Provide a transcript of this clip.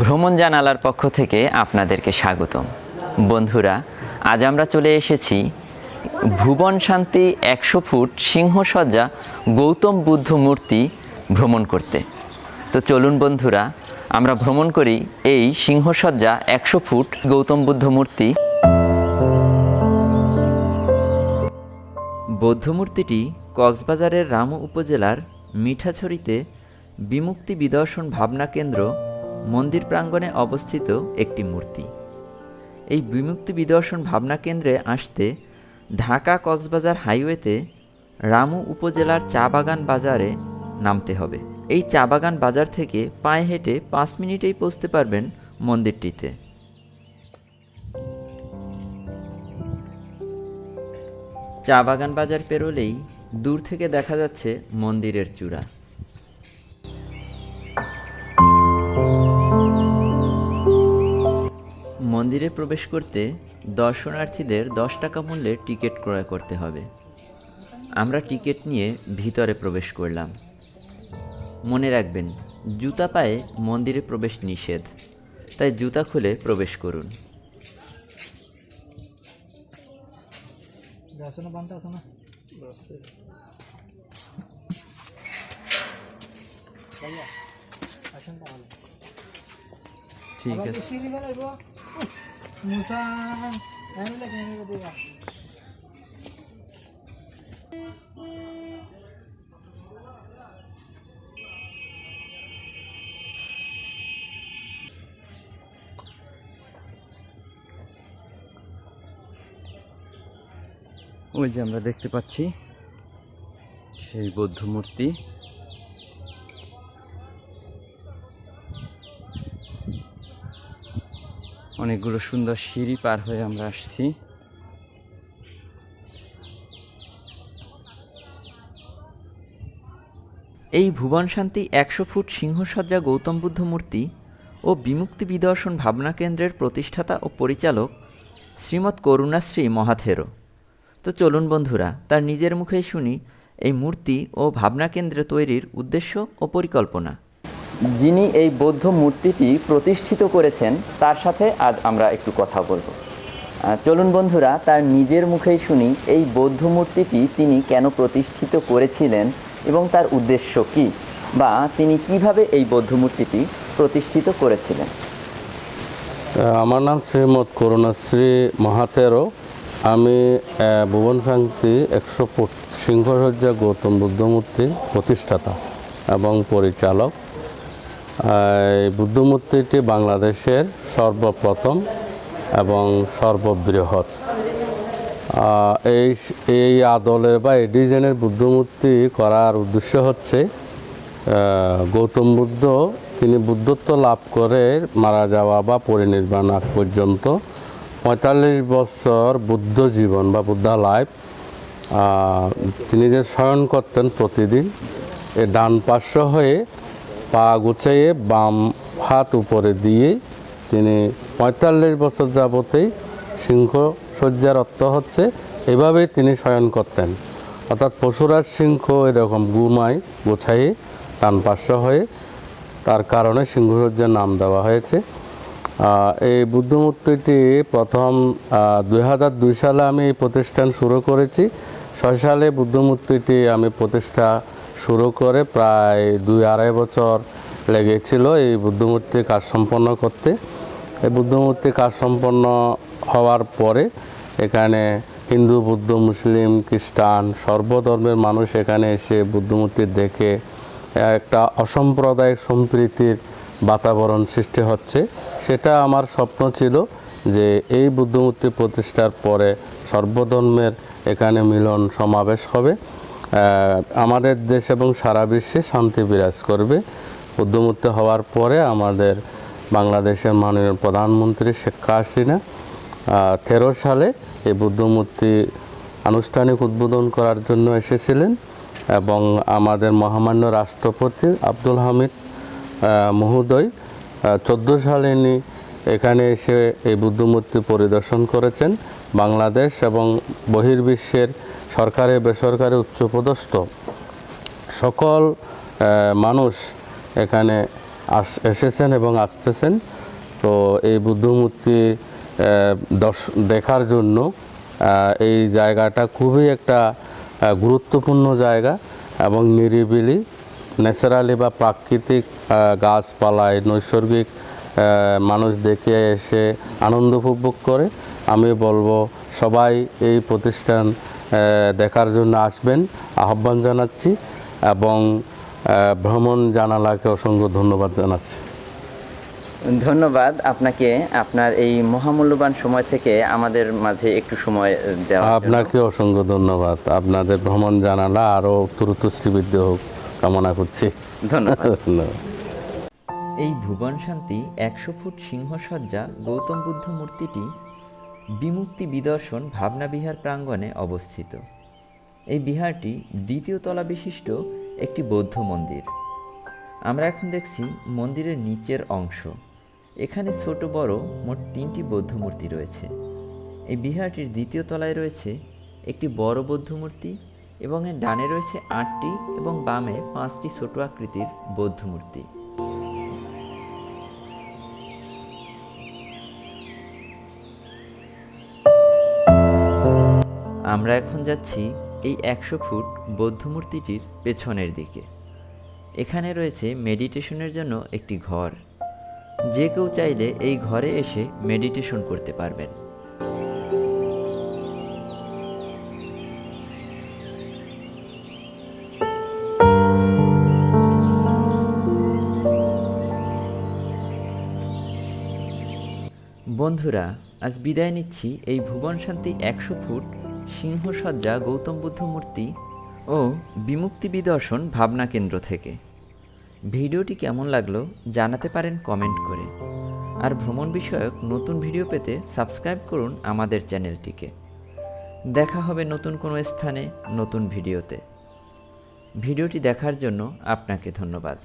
ভ্রমণ জানালার পক্ষ থেকে আপনাদেরকে স্বাগতম। বন্ধুরা, আজ আমরা চলে এসেছি ভুবন শান্তি একশো ফুট সিংহসজ্জা গৌতম বুদ্ধ মূর্তি ভ্রমণ করতে। তো চলুন বন্ধুরা, আমরা ভ্রমণ করি এই সিংহসজ্জা একশো ফুট গৌতম বুদ্ধ মূর্তি। বৌদ্ধমূর্তিটি কক্সবাজারের রামু উপজেলার মিঠাছড়িতে বিমুক্তি বিদর্শন ভাবনা কেন্দ্র মন্দির প্রাঙ্গণে অবস্থিত একটি মূর্তি। এই বিমুক্তি বিদর্শন ভাবনা কেন্দ্রে আসতে ঢাকা কক্সবাজার হাইওয়েতে রামু উপজেলার চা বাগান বাজারে নামতে হবে। এই চা বাগান বাজার থেকে পায়ে হেঁটে পাঁচ মিনিটেই পৌঁছতে পারবেন মন্দিরটিতে। চা বাগান বাজার পেরোলেই দূর থেকে দেখা যাচ্ছে মন্দিরের চূড়া। মন্দিরে প্রবেশ করতে দর্শনার্থীদের দশ টাকা মূল্যের টিকিট ক্রয় করতে হবে। আমরা টিকিট নিয়ে ভিতরে প্রবেশ করলাম। মনে রাখবেন জুতা পায়ে মন্দিরে প্রবেশ নিষেধ তাই জুতা খুলে প্রবেশ করুন। ঠিক আছে। ওই যে আমরা দেখতে পাচ্ছি সেই বৌদ্ধ মূর্তি। অনেকগুলো সুন্দর সিঁড়ি পার হয়ে আমরা আসছি। এই ভুবন শান্তি একশো ফুট সিংহসজ্জা গৌতম বুদ্ধ মূর্তি ও বিমুক্তি বিদর্শন ভাবনা কেন্দ্রের প্রতিষ্ঠাতা ও পরিচালক শ্রীমৎ করুণাশ্রী মহাথেরো। তো চলুন বন্ধুরা, তার নিজের মুখেই শুনি এই মূর্তি ও ভাবনা কেন্দ্র তৈরির উদ্দেশ্য ও পরিকল্পনা। যিনি এই বৌদ্ধ মূর্তিটি প্রতিষ্ঠিত করেছেন, তার সাথে আজ আমরা একটু কথা বলব। চলুন বন্ধুরা, তার নিজের মুখেই শুনি, এই বৌদ্ধ মূর্তিটি তিনি কেন প্রতিষ্ঠিত করেছিলেন এবং তার উদ্দেশ্য কি? বা তিনি কীভাবে এই বৌদ্ধ মূর্তিটি প্রতিষ্ঠিত করেছিলেন? আমার নাম শ্রীমৎ করুণাশ্রী মহাতেরো আমি ভুবন শান্তি একশো সিংহসজ্জা গৌতম বুদ্ধ মূর্তির প্রতিষ্ঠাতা এবং পরিচালক। বুদ্ধ মূর্তিটি বাংলাদেশের সর্বপ্রথম এবং সর্ববৃহৎ। এই এই আদলের বা এই ডিজাইনের বুদ্ধ মূর্তি করার উদ্দেশ্য হচ্ছে গৌতম বুদ্ধ, তিনি বুদ্ধত্ব লাভ করে মারা যাওয়া বা পরিনির্বাণ আগ পর্যন্ত পঁয়তাল্লিশ বছর বুদ্ধ জীবন বা বুদ্ধা লাইফ তিনি যে শয়ন করতেন প্রতিদিন, এ ডান পার্শ্ব হয়ে পা গুছাইয়ে বাম হাত উপরে দিয়ে তিনি পঁয়তাল্লিশ বছর যাবতেই সিংহ শয্যার অর্থ হচ্ছে। এভাবেই তিনি শয়ন করতেন। অর্থাৎ পশুরাজ সিংহ এরকম গুমায় গোছাইয়ে টান হয়ে তার কারণে সিংহসজ্জার নাম দেওয়া হয়েছে। এই বুদ্ধমূর্তিটি প্রথম দুই হাজার দুই সালে আমি প্রতিষ্ঠান শুরু করেছি। ছয় সালে বুদ্ধমূর্তিটি আমি প্রতিষ্ঠা শুরু করে প্রায় দুই আড়াই বছর লেগেছিল এই বুদ্ধমূর্তির কাজ সম্পন্ন করতে। এই বুদ্ধমূর্তি কাজ সম্পন্ন হওয়ার পরে এখানে হিন্দু, বুদ্ধ, মুসলিম, খ্রিস্টান সর্বধর্মের মানুষ এখানে এসে বুদ্ধমূর্তি দেখে একটা অসাম্প্রদায়িক সম্প্রীতির বাতাবরণ সৃষ্টি হচ্ছে। সেটা আমার স্বপ্ন ছিল যে এই বুদ্ধমূর্তি প্রতিষ্ঠার পরে সর্বধর্মের এখানে মিলন সমাবেশ হবে। আমাদের দেশ এবং সারা বিশ্বে শান্তি বিরাজ করবে। বুদ্ধমূর্তি হওয়ার পরে আমাদের বাংলাদেশের মাননীয় প্রধানমন্ত্রী শেখ হাসিনা তেরো সালে এই বুদ্ধমূর্তি আনুষ্ঠানিক উদ্বোধন করার জন্য এসেছিলেন এবং আমাদের মহামান্য রাষ্ট্রপতি আব্দুল হামিদ মহোদয় চোদ্দ সালে ইনি এখানে এসে এই বুদ্ধমূর্তি পরিদর্শন করেছেন। বাংলাদেশ এবং বহির্বিশ্বের সরকারি, বেসরকারি উচ্চপদস্থ। সকল মানুষ এখানে আস, এসেছেন এবং আসতেছেন। তো এই বুদ্ধমূর্তি দর্শ- দেখার জন্য এই জায়গাটা খুবই একটা গুরুত্বপূর্ণ জায়গা এবং নিরিবিলি, ন্যাচারালি বা প্রাকৃতিক গাছপালায় নৈসর্গিক মানুষ দেখে এসে আনন্দ উপভোগ করে। আমি বলব সবাই এই প্রতিষ্ঠান দেখার জন্য আসবেন। আহ্বান জানাচ্ছি এবং ভ্রমণ জানালাকে অসংখ্য ধন্যবাদ জানাচ্ছি। ধন্যবাদ আপনাকে আপনার এই মহামূল্যবান সময় থেকে আমাদের মাঝে একটু সময় দেওয়া আপনাকে অসংখ্য ধন্যবাদ। আপনাদের ভ্রমণ জানালা আরও দ্রুত শ্রীবৃদ্ধি হোক কামনা করছি। ধন্যবাদ। ধন্যবাদ। এই ভুবন শান্তি একশো ফুট সিংহসজ্জা গৌতম বুদ্ধ মূর্তিটি বিমুক্তি বিদর্শন ভাবনা বিহার প্রাঙ্গণে অবস্থিত। এই বিহারটি দ্বিতীয় তলা বিশিষ্ট একটি বৌদ্ধ মন্দির। আমরা এখন দেখছি মন্দিরের নিচের অংশ। এখানে ছোট বড় মোট তিনটি বৌদ্ধ মূর্তি রয়েছে। এই বিহারটির দ্বিতীয় তলায় রয়েছে একটি বড় বৌদ্ধ মূর্তি এবং এর ডানে রয়েছে আটটি এবং বামে পাঁচটি ছোট আকৃতির বৌদ্ধ মূর্তি। আমরা এখন যাচ্ছি এই একশো ফুট বৌদ্ধ মূর্তিটির পেছনের দিকে। এখানে রয়েছে মেডিটেশনের জন্য একটি ঘর। যে কেউ চাইলে এই ঘরে এসে মেডিটেশন করতে পারবেন। বন্ধুরা, আজ বিদায় নিচ্ছি এই ভুবন শান্তি একশো ফুট সিংহসজ্জা, গৌতম বুদ্ধ মূর্তি ও বিমুক্তি বিদর্শন ভাবনা কেন্দ্র থেকে। ভিডিওটি কেমন লাগল জানাতে পারেন কমেন্ট করে। আর ভ্রমণ বিষয়ক নতুন ভিডিও পেতে সাবস্ক্রাইব করুন আমাদের চ্যানেলটিকে। দেখা হবে নতুন কোনো স্থানে, নতুন ভিডিওতে। ভিডিওটি দেখার জন্য আপনাকে ধন্যবাদ।